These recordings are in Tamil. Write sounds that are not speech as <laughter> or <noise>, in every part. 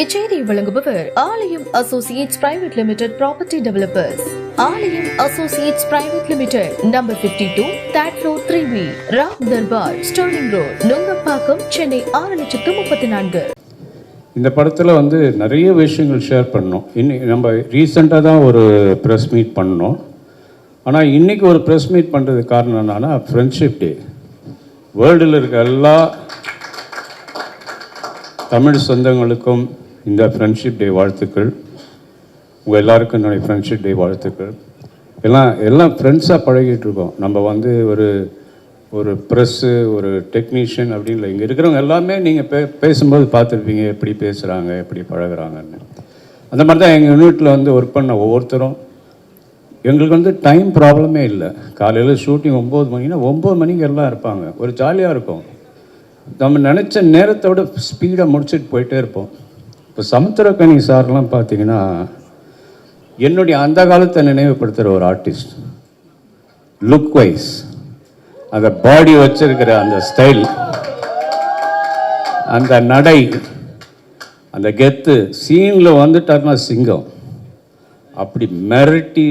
இச்செய்தி வழங்குபவர் Aalayam associates private limited property developers. Aalayam associates private limited number 52 two that road three B Ram Darbar Sterling road Nungambakkam Chennai ஆறு லட்சத்து முப்பத்தி நான்கு. இந்த படத்தில் வந்து நிறைய விஷயங்கள் ஷேர் பண்ணோம். இன்னைக்கு நம்ம ரீசெண்டாக தான் ஒரு ப்ரெஸ் மீட் பண்ணோம். ஆனால் இன்றைக்கி ஒரு ப்ரெஸ் மீட் பண்ணுறதுக்கு காரணம் என்னன்னா ஃப்ரெண்ட்ஷிப் டே வேர்ல்டில் இருக்க எல்லா தமிழ் சொந்தங்களுக்கும் இந்த ஃப்ரெண்ட்ஷிப் டே வாழ்த்துக்கள். உங்கள் எல்லாருக்கும் என்னுடைய ஃப்ரெண்ட்ஷிப் டே வாழ்த்துக்கள். எல்லாம் எல்லாம் ஃப்ரெண்ட்ஸாக பழகிட்டு இருக்கோம் நம்ம வந்து ஒரு ஒரு ப்ரெஸ்ஸு ஒரு டெக்னீஷியன் அப்படின்னு இல்லை. இங்கே இருக்கிறவங்க எல்லாமே நீங்கள் பே பேசும்போது பார்த்துருப்பீங்க எப்படி பேசுகிறாங்க எப்படி பழகுறாங்கன்னு. அந்த மாதிரி தான் எங்கள் யூனிட்டில் வந்து ஒர்க் பண்ண ஒவ்வொருத்தரும். எங்களுக்கு வந்து டைம் ப்ராப்ளமே இல்லை. காலையில் ஷூட்டிங் ஒம்பது மணினா ஒம்பது மணிக்கு எல்லாம் இருப்பாங்க. ஒரு ஜாலியாக இருக்கும். நம்ம நினச்ச நேரத்தோட ஸ்பீடாக முடிச்சுட்டு போயிட்டே இருப்போம். இப்போ சமுத்திரக்கனி சார்லாம் பார்த்தீங்கன்னா என்னுடைய அந்த காலத்தை நினைவுபடுத்துகிற ஒரு ஆர்டிஸ்ட் லுக் வைஸ் அந்த பாடி வச்சிருக்கிற அந்த ஸ்டைல் அந்த நடை அந்த கெத்து சீனில் வந்துட்டார்னா சிங்கம். அப்படி மிரட்டி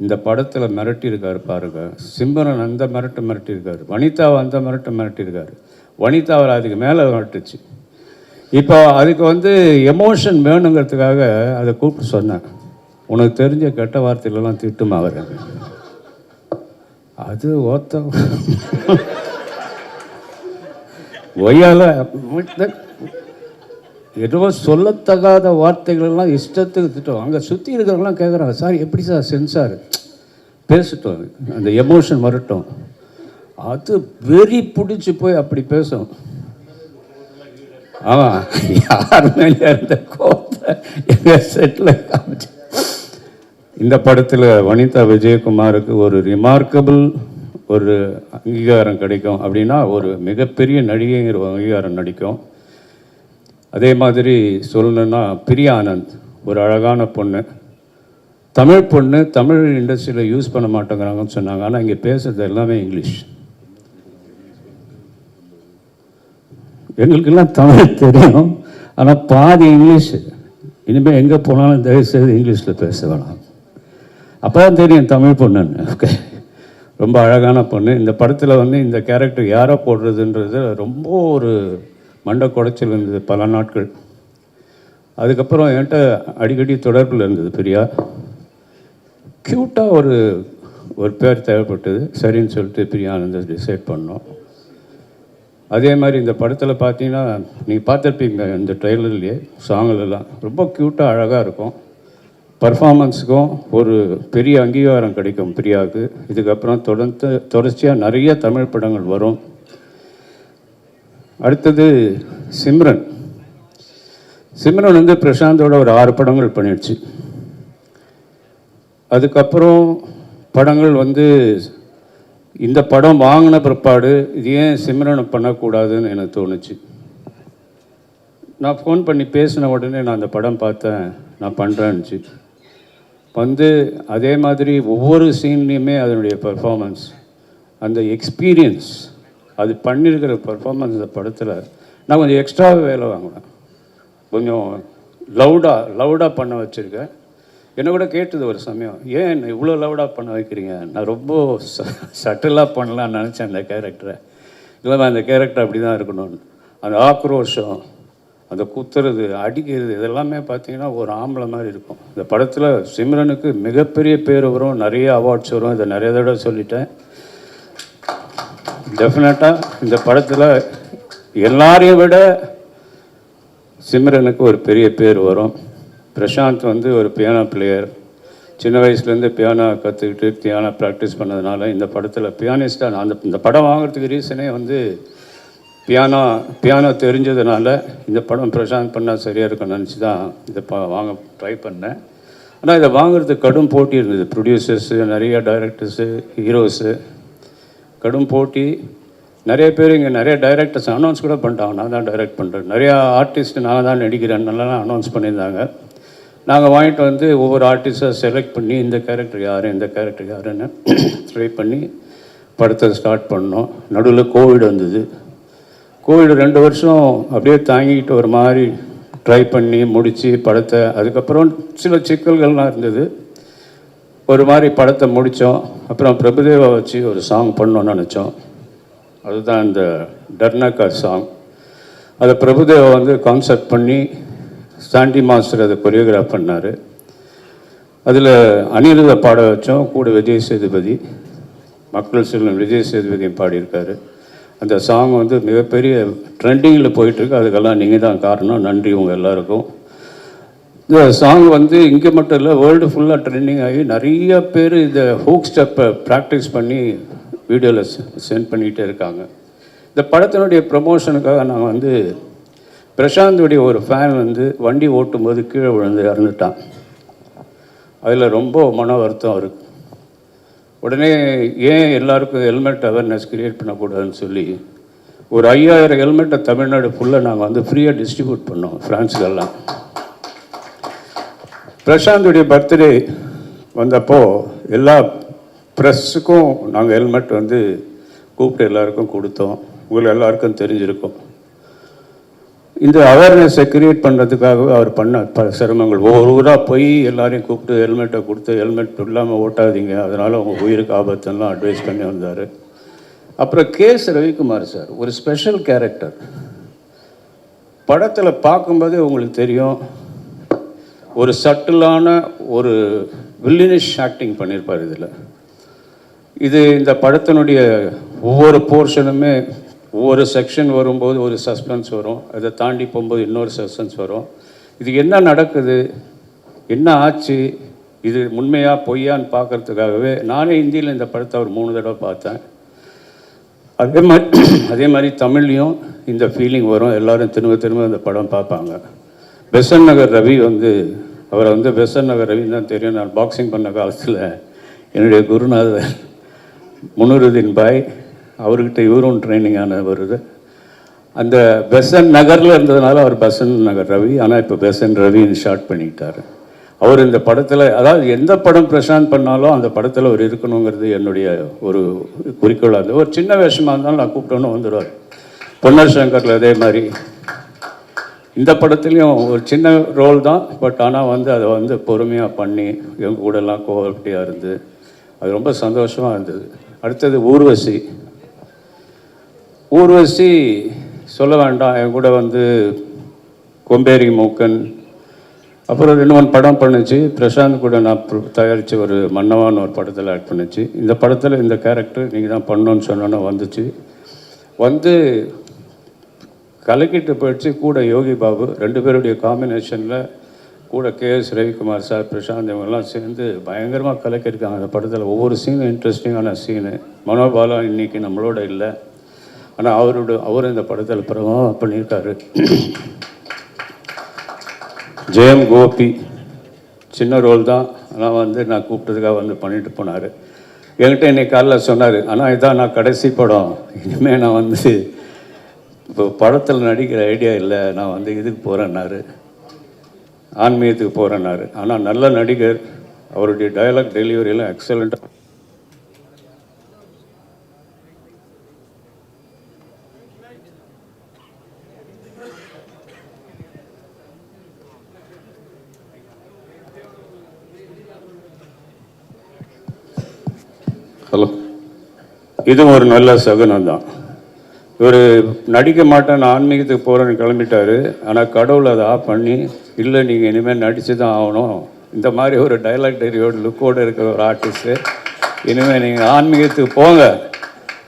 இந்த படத்தில் மிரட்டியிருக்காரு பாருங்க. சிம்பரன் அந்த மிரட்டு மிரட்டியிருக்காரு. வனிதாவை அந்த மிரட்டு மிரட்டியிருக்காரு. வனிதாவில் அதுக்கு மேலே மிரட்டுச்சு. இப்போ அதுக்கு வந்து எமோஷன் வேணுங்கிறதுக்காக அதை கூப்பிட்டு சொன்னேன் உனக்கு தெரிஞ்ச கெட்ட வார்த்தையிலலாம் திட்டும் அவர்? அது ஓத்த ஒய்யால எதுவும் சொல்லத்தகாத வார்த்தைகளெல்லாம் இஷ்டத்துக்கு திட்டம் அங்கே சுற்றி இருக்கிறவங்களாம் கேட்குறாங்க சார் எப்படி சார் சென்சார் பேசிட்டோம் அந்த எமோஷன் வரட்டும். அது வெறி பிடிச்சி போய் அப்படி பேசும். ஆமாம் யார் மேலே இருந்த கோபத்தை எங்கள் செட்டில் காமிச்சு. இந்த படத்தில் வனிதா விஜயகுமாருக்கு ஒரு ரிமார்க்கபிள் ஒரு அங்கீகாரம் கிடைக்கும் அப்படின்னா ஒரு மிகப்பெரிய நடிகைங்கிற ஒரு அங்கீகாரம் நடிக்கும். அதே மாதிரி சொல்லணுன்னா பிரியா ஆனந்த் ஒரு அழகான பொண்ணு. தமிழ் பொண்ணு தமிழ் இண்டஸ்ட்ரியில் யூஸ் பண்ண மாட்டேங்கிறாங்கன்னு சொன்னாங்க. ஆனால் இங்கே பேசுறது எல்லாமே இங்கிலீஷ். எங்களுக்கெல்லாம் தமிழ் தெரியும். ஆனால் பாதி இங்கிலீஷ். இனிமேல் எங்கே போனாலும் தயவுசெய்து இங்கிலீஷில் பேச வேணாம். அப்போ தான் தெரியும் தமிழ் பொண்ணுன்னு. ஓகே ரொம்ப அழகான பொண்ணு. இந்த படத்தில் வந்து இந்த கேரக்டர் யாரை போடுறதுன்றது ரொம்ப ஒரு மண்டை குடைச்சல் இருந்தது பல நாட்கள். அதுக்கப்புறம் என்கிட்ட அடிக்கடி தொடர்பில் இருந்தது பிரியா. க்யூட்டாக ஒரு ஒரு பேர் தேவைப்பட்டது. சரின்னு சொல்லிட்டு பிரியா ஆனந்த டிசைட் பண்ணோம். அதே மாதிரி இந்த படத்தில் பார்த்தீங்கன்னா நீங்கள் பார்த்துருப்பீங்க இந்த ட்ரெய்லர்லேயே சாங்கிலெல்லாம். ரொம்ப க்யூட்டாக அழகாக இருக்கும். பர்ஃபார்மன்ஸுக்கும் ஒரு பெரிய அங்கீகாரம் கிடைக்கும் பிரியாவுக்கு. இதுக்கப்புறம் தொடர்ந்து தொடர்ச்சியாக நிறைய தமிழ் படங்கள் வரும். அடுத்தது சிம்ரன். சிம்ரன் வந்து பிரசாந்தோட ஒரு ஆறு படங்கள் பண்ணிடுச்சு. அதுக்கப்புறம் படங்கள் வந்து இந்த படம் வாங்கின பிற்பாடு இது ஏன் சிம்ரனை பண்ணக்கூடாதுன்னு எனக்கு தோணுச்சு. நான் ஃபோன் பண்ணி பேசின உடனே நான் அந்த படம் பார்த்தேன். நான் பண்ணுறேன்னுச்சு வந்து அதே மாதிரி ஒவ்வொரு சீன்லேயுமே அதனுடைய பர்ஃபாமன்ஸ் அந்த எக்ஸ்பீரியன்ஸ் அது பண்ணியிருக்கிற பர்ஃபாமன்ஸ் இந்த படத்தில் நான் கொஞ்சம் எக்ஸ்ட்ராவே வேலை வாங்குவேன் கொஞ்சம் லவுடாக லவுடாக பண்ண வச்சுருக்கேன். என்னை கூட கேட்டது ஒரு சமயம் ஏன் என்னை இவ்வளோ லவுடாக பண்ண வைக்கிறீங்க? நான் ரொம்ப சட்டிலாக பண்ணலாம்னு நினச்சேன் அந்த கேரக்டரை இல்லை அந்த கேரக்டர் அப்படி தான் இருக்கணும்னு அந்த ஆக்ரோஷம் அந்த குத்துறது அடிக்கிறது இதெல்லாமே பார்த்தீங்கன்னா ஒரு ஆம்பளை மாதிரி இருக்கும். இந்த படத்தில் சிம்ரனுக்கு மிகப்பெரிய பேர் வரும் நிறைய அவார்ட்ஸ் வரும். இதை நிறைய தடவை சொல்லிட்டேன். டெஃபினட்டாக இந்த படத்தில் எல்லாரையும் விட சிம்ரனுக்கு ஒரு பெரிய பேர் வரும். பிரசாந்த் வந்து ஒரு பியானோ பிளேயர் சின்ன வயசுலேருந்து பியானோ கற்றுக்கிட்டு பியானோ ப்ராக்டிஸ் பண்ணதுனால இந்த படத்தில் பியானிஸ்டாக நான் அந்த இந்த படம் வாங்குறதுக்கு ரீசனே வந்து பியானோ பியானோ தெரிஞ்சதுனால இந்த படம் பிரசாந்த் பண்ணால் சரியாக இருக்கும்னு நினச்சி தான் இதை ப வாங்க ட்ரை பண்ணேன். ஆனால் இதை வாங்குறதுக்கு கடும் போட்டி இருந்தது. ப்ரொடியூசர்ஸு நிறைய டைரக்டர்ஸு ஹீரோஸு கடும் போட்டி. நிறைய பேர் இங்கே நிறைய டைரக்டர்ஸ் அனௌன்ஸ் கூட பண்ணிட்டாங்க. நான் தான் டைரக்ட் பண்ணுறேன் நிறையா ஆர்டிஸ்ட் நான் தான் நடிக்கிறேன். நல்லா அனௌன்ஸ் பண்ணியிருந்தாங்க. நாங்கள் வாங்கிட்டு வந்து ஒவ்வொரு ஆர்டிஸ்டாக செலக்ட் பண்ணி இந்த கேரக்டர் யார் இந்த கேரக்டர் யாருன்னு <clears throat> ட்ரை பண்ணி படத்தை ஸ்டார்ட் பண்ணோம். நடுவில் கோவிட் வந்தது. கோவிட் ரெண்டு வருஷம் அப்படியே தாங்கிக்கிட்டு ஒரு மாதிரி ட்ரை பண்ணி முடித்து படத்தை அதுக்கப்புறம் சில சிக்கல்கள்லாம் இருந்தது. ஒரு மாதிரி படத்தை முடித்தோம் அப்புறம் பிரபுதேவா வச்சு ஒரு சாங் பண்ணோன்னு நினச்சோம். அதுதான் இந்த டர்னாக்கா சாங் அதை பிரபுதேவா வந்து கான்செப்ட் பண்ணி சாண்டி மாஸ்டர் அதை கொரியோகிராஃப் பண்ணார். அதில் அனிருத பாட வச்சோம் கூட விஜய் சேதுபதி மக்கள் செல்வன் விஜய் சேதுபதியும் பாடியிருக்காரு. அந்த சாங் வந்து மிகப்பெரிய ட்ரெண்டிங்கில் போயிட்டுருக்கு. அதுக்கெல்லாம் நீங்கள் தான் காரணம். நன்றி உங்கள் எல்லாருக்கும். இந்த சாங் வந்து இங்கே மட்டும் இல்லை வேர்ல்டு ஃபுல்லாக ட்ரெண்டிங் ஆகி நிறைய பேர் இந்த ஹூக் ஸ்டெப்பை ப்ராக்டிஸ் பண்ணி வீடியோவில் சென்ட் பண்ணிகிட்டே இருக்காங்க. இந்த படத்தினுடைய ப்ரமோஷனுக்காக நான் வந்து பிரசாந்துடைய ஒரு ஃபேன் வந்து வண்டி ஓட்டும்போது கீழே விழுந்து இறந்துட்டான். அதில் ரொம்ப மன வருத்தம் இருக்கு உடனே ஏன் எல்லாருக்கும் ஹெல்மெட் அவேர்னஸ் க்ரியேட் பண்ணக்கூடாதுன்னு சொல்லி ஒரு ஐயாயிரம் ஹெல்மெட்டை தமிழ்நாடு ஃபுல்லாக நாங்கள் வந்து ஃப்ரீயாக டிஸ்ட்ரிபியூட் பண்ணோம் ஃப்ரான்ஸுக்கெல்லாம் பிரசாந்துடைய பர்த்டே வந்தப்போ எல்லா ப்ரெஸ்ஸுக்கும் நாங்கள் ஹெல்மெட் வந்து கூப்பிட்டு எல்லாருக்கும் கொடுத்தோம். உங்களுக்கு எல்லாருக்கும் தெரிஞ்சிருக்கோம். இந்த அவேர்னஸை கிரியேட் பண்ணுறதுக்காக அவர் பண்ண ப சிரமங்கள். ஒவ்வொரு ஊராக போய் எல்லாரையும் கூப்பிட்டு ஹெல்மெட்டை கொடுத்து ஹெல்மெட் இல்லாமல் ஓட்டாதீங்க. அதனால் அவங்க உயிருக்கு ஆபத்துலாம் அட்வைஸ் பண்ணி வந்தார். அப்புறம் கேஸ் ரவிக்குமார் சார் ஒரு ஸ்பெஷல் கேரக்டர் படத்தில் பார்க்கும்போதே உங்களுக்கு தெரியும் ஒரு சட்டிலான ஒரு வில்லினிஷ் ஆக்டிங் பண்ணியிருப்பார் இதில். இது இந்த படத்தினுடைய ஒவ்வொரு போர்ஷனுமே ஒவ்வொரு செக்ஷன் வரும்போது ஒரு சஸ்பென்ஸ் வரும். அதை தாண்டி போகும்போது இன்னொரு சஸ்பென்ஸ் வரும். இது என்ன நடக்குது? என்ன ஆச்சு? இது உண்மையாக பொய்யான்னு பார்க்கறதுக்காகவே நானே ஹிந்தியில் இந்த படத்தை ஒரு மூணு தடவை பார்த்தேன். அதே மாதிரி அதே மாதிரி தமிழ்லேயும் இந்த ஃபீலிங் வரும். எல்லோரும் திரும்ப திரும்ப இந்த படம் பார்ப்பாங்க. பெசன் நகர் ரவி வந்து அவரை வந்து பெசன் நகர் ரவி தான் தெரியும். நான் பாக்ஸிங் பண்ண காலத்தில் என்னுடைய குருநாதர் முனுருதீன் பாய் அவர்கிட்ட இவரும் ட்ரைனிங் ஆன வருது அந்த பெசன் நகரில் இருந்ததுனால அவர் பெசன் நகர் ரவி ஆனால் இப்போ பெசன் ரவின்னு ஷார்ட் பண்ணிட்டார். அவர் இந்த படத்தில் அதாவது எந்த படம் பிரசாந்த் பண்ணாலும் அந்த படத்தில் அவர் இருக்கணுங்கிறது என்னுடைய ஒரு குறிக்கோளாக இருந்தது. ஒரு சின்ன வேஷமாக இருந்தாலும் நான் கூப்பிட்டோன்னு வந்துடுவார். பொன்னர் சங்கரில் அதே மாதிரி. இந்த படத்துலையும் ஒரு சின்ன ரோல் தான் பட் ஆனால் வந்து அதை வந்து பொறுமையாக பண்ணி எங்கள் கூடலாம் கோவப்பட்டியாக இருந்து அது ரொம்ப சந்தோஷமாக இருந்தது. அடுத்தது ஊர்வசி. ஊர்வசி சொல்ல வேண்டாம். என் கூட வந்து கொம்பேரி மூக்கன் அப்புறம் ரெண்டு மூணு படம் பண்ணுச்சு. பிரசாந்த் கூட நான் தயாரித்த ஒரு மன்னவான்னு ஒரு படத்தில் ஆட் பண்ணுச்சு. இந்த படத்தில் இந்த கேரக்டர் நீங்கள் தான் பண்ணோன்னு சொன்னோன்னே வந்துச்சு. வந்து கலக்கிட்டு போயிடுச்சு. கூட யோகி பாபு ரெண்டு பேருடைய காம்பினேஷனில் கூட கேஎஸ் ரவிக்குமார் சார் பிரசாந்த் இவங்கெல்லாம் சேர்ந்து பயங்கரமாக கலக்கியிருக்காங்க அந்த படத்தில். ஒவ்வொரு சீனும் இன்ட்ரெஸ்டிங்கான சீனு மனோபாலா இன்றைக்கி நம்மளோட இல்லை. ஆனால் அவரோட அவர் இந்த படத்தில் பிரபலம் பண்ணியிருக்காரு. ஜெயம் கோபி. சின்ன ரோல் தான். ஆனால் வந்து நான் கூப்பிட்டதுக்காக வந்து பண்ணிட்டு போனார். என்கிட்ட இன்னைக்கு காலைல சொன்னார் ஆனால் இதான் நான் கடைசி படம். இனிமேல் நான் வந்து இப்போ படத்தில் நடிக்கிற ஐடியா இல்லை. நான் வந்து இதுக்கு போகிறேன்னாரு ஆன்மீகத்துக்கு போகிறேன்னாரு ஆனால் நல்ல நடிகர். அவருடைய டயலாக் டெலிவரியெல்லாம் எக்ஸலண்ட்டாக ஹலோ. இது ஒரு நல்ல சகுனம் தான். இவர் நடிக்க மாட்டேன் நான் ஆன்மீகத்துக்கு போகிறேன்னு கிளம்பிட்டாரு. ஆனால் கடவுள் அதை ஆஃப் பண்ணி இல்லை நீங்கள் இனிமேல் நடித்து தான் ஆகணும். இந்த மாதிரி ஒரு டைலாக் டெரியோட லுக்கோடு இருக்கிற ஒரு ஆர்டிஸ்ட்டு இனிமேல் நீங்கள் ஆன்மீகத்துக்கு போங்க.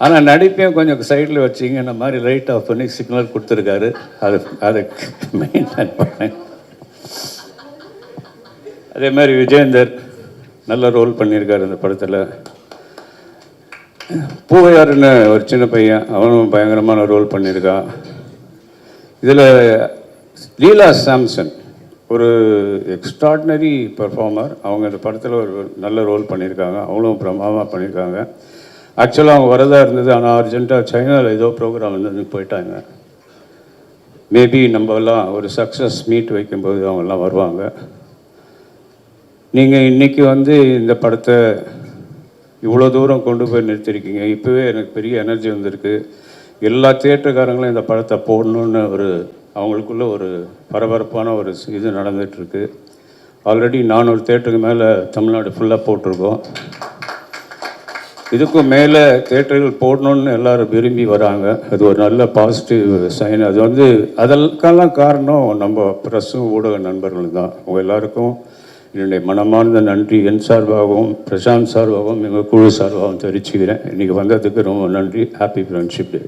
ஆனால் நடிப்பையும் கொஞ்சம் சைடில் வச்சிங்க இந்த மாதிரி லைட் ஆஃப் பண்ணி சிக்னல் கொடுத்துருக்காரு. அது அதை மெயின்டைன் பண்ணேன் அதே மாதிரி விஜேந்தர் நல்ல ரோல் பண்ணியிருக்காரு இந்த படத்தில். பூவையாருன்னு ஒரு சின்ன பையன் அவனும் பயங்கரமான ரோல் பண்ணியிருக்கான் இதில் லீலா சாம்சன் ஒரு எக்ஸ்ட்ராடினரி பெர்ஃபார்மர் அவங்க இந்த படத்தில் ஒரு நல்ல ரோல் பண்ணியிருக்காங்க. அவங்களும் பிரமாதமாக பண்ணியிருக்காங்க. ஆக்சுவலாக அவங்க வரதா இருந்தது ஆனால் அர்ஜென்ட்டாக சைனாவில் ஏதோ ப்ரோக்ராம் இருந்தது போயிட்டாங்க. மேபி நம்ம எல்லாம் ஒரு சக்ஸஸ் மீட் வைக்கும்போது அவங்கெல்லாம் வருவாங்க. நீங்கள் இன்றைக்கி வந்து இந்த படத்தை இவ்வளோ தூரம் கொண்டு போய் நிறுத்திருக்கீங்க. இப்போவே எனக்கு பெரிய எனர்ஜி வந்திருக்கு. எல்லா தியேட்டருக்காரங்களும் இந்த படத்தை போடணுன்னு ஒரு அவங்களுக்குள்ள ஒரு பரபரப்பான ஒரு இது நடந்துகிட்ருக்கு. ஆல்ரெடி நானூறு தேட்டருக்கு மேலே தமிழ்நாடு ஃபுல்லாக போட்டிருக்கோம். இதுக்கும் மேலே தேட்டர்கள் போடணும்னு எல்லோரும் விரும்பி வராங்க. அது ஒரு நல்ல பாசிட்டிவ் சைன் அது வந்து அதற்கெல்லாம் காரணம் நம்ம ப்ரெஸ்ஸும் ஊடக நண்பர்களும் தான். அவங்க எல்லாருக்கும் என்னுடைய மனமார்ந்த நன்றி என் சார்பாகவும் பிரசாந்த் சார்பாகவும் எங்கள் குழு சார்பாகவும் தெரிவிச்சுக்கிறேன். இன்றைக்கி வந்ததுக்கு ரொம்ப நன்றி. Happy friendship day